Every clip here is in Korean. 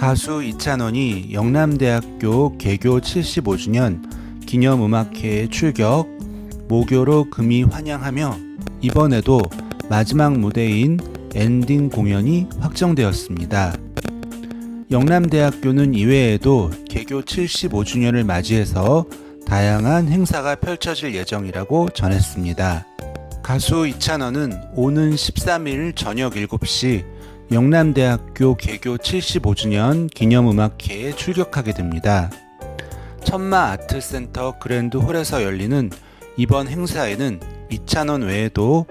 가수 이찬원이 영남대학교 개교 75주년 기념음악회에 출격, 모교로 금이 환영하며 이번에도 마지막 무대인 엔딩 공연이 확정되었습니다. 영남대학교는 이외에도 개교 75주년을 맞이해서 다양한 행사가 펼쳐질 예정이라고 전했습니다. 가수 이찬원은 오는 13일 저녁 7시 영남대학교 개교 75주년 기념음악회에 출격하게 됩니다. 천마 아트센터 그랜드 홀에서 열리는 이번 행사에는 이찬원 외에도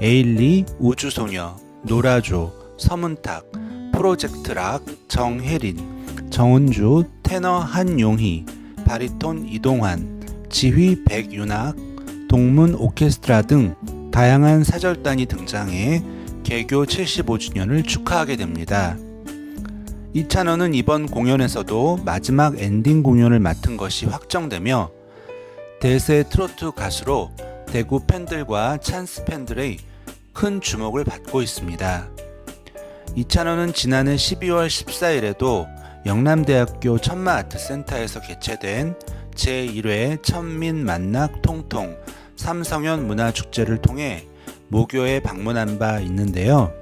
에일리, 우주소녀, 노라조, 서문탁, 프로젝트 락, 정혜린, 정은주, 테너 한용희, 바리톤 이동환, 지휘 백윤학, 동문 오케스트라 등 다양한 사절단이 등장해 개교 75주년을 축하하게 됩니다. 이찬원은 이번 공연에서도 마지막 엔딩 공연을 맡은 것이 확정되며 대세 트로트 가수로 대구 팬들과 찬스 팬들의 큰 주목을 받고 있습니다. 이찬원은 지난해 12월 14일에도 영남대학교 천마아트센터에서 개최된 제1회 천민 만낙 통통 삼성현 문화축제를 통해 모교에 방문한 바 있는데요.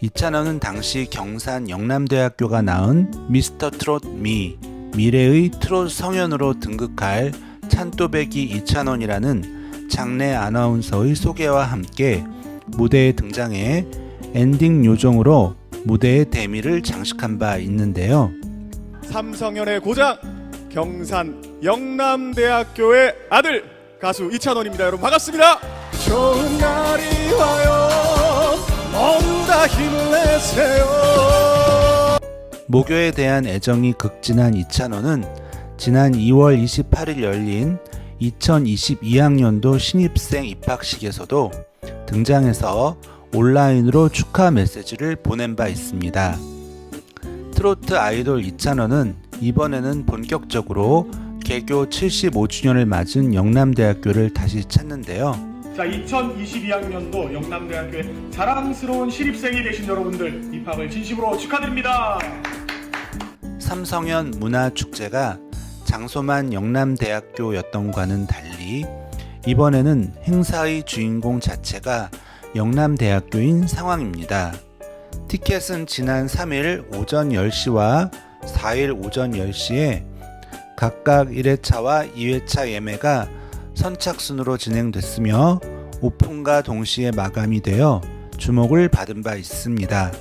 이찬원은 당시 경산 영남대학교가 낳은 미스터 트롯 미 미래의 트롯 성현으로 등극할 찬또배기 이찬원이라는 장내 아나운서의 소개와 함께 무대에 등장해 엔딩 요정으로 무대의 대미를 장식한 바 있는데요. 삼성현의 고장 경산 영남대학교의 아들 가수 이찬원입니다. 여러분 반갑습니다. 좋은 날이 와요. 모두 다 힘내세요. 모교에 대한 애정이 극진한 이찬원은 지난 2월 28일 열린 2022학년도 신입생 입학식에서도 등장해서 온라인으로 축하 메시지를 보낸 바 있습니다. 트로트 아이돌 이찬원은 이번에는 본격적으로 개교 75주년을 맞은 영남대학교를 다시 찾는데요. 자, 2022학년도 영남대학교의 자랑스러운 신입생이 되신 여러분들 입학을 진심으로 축하드립니다. 삼성현 문화축제가 장소만 영남대학교였던과는 달리 이번에는 행사의 주인공 자체가 영남대학교인 상황입니다. 티켓은 지난 3일 오전 10시와 4일 오전 10시에 각각 1회차와 2회차 예매가 선착순으로 진행됐으며 오픈과 동시에 마감이 되어 주목을 받은 바 있습니다.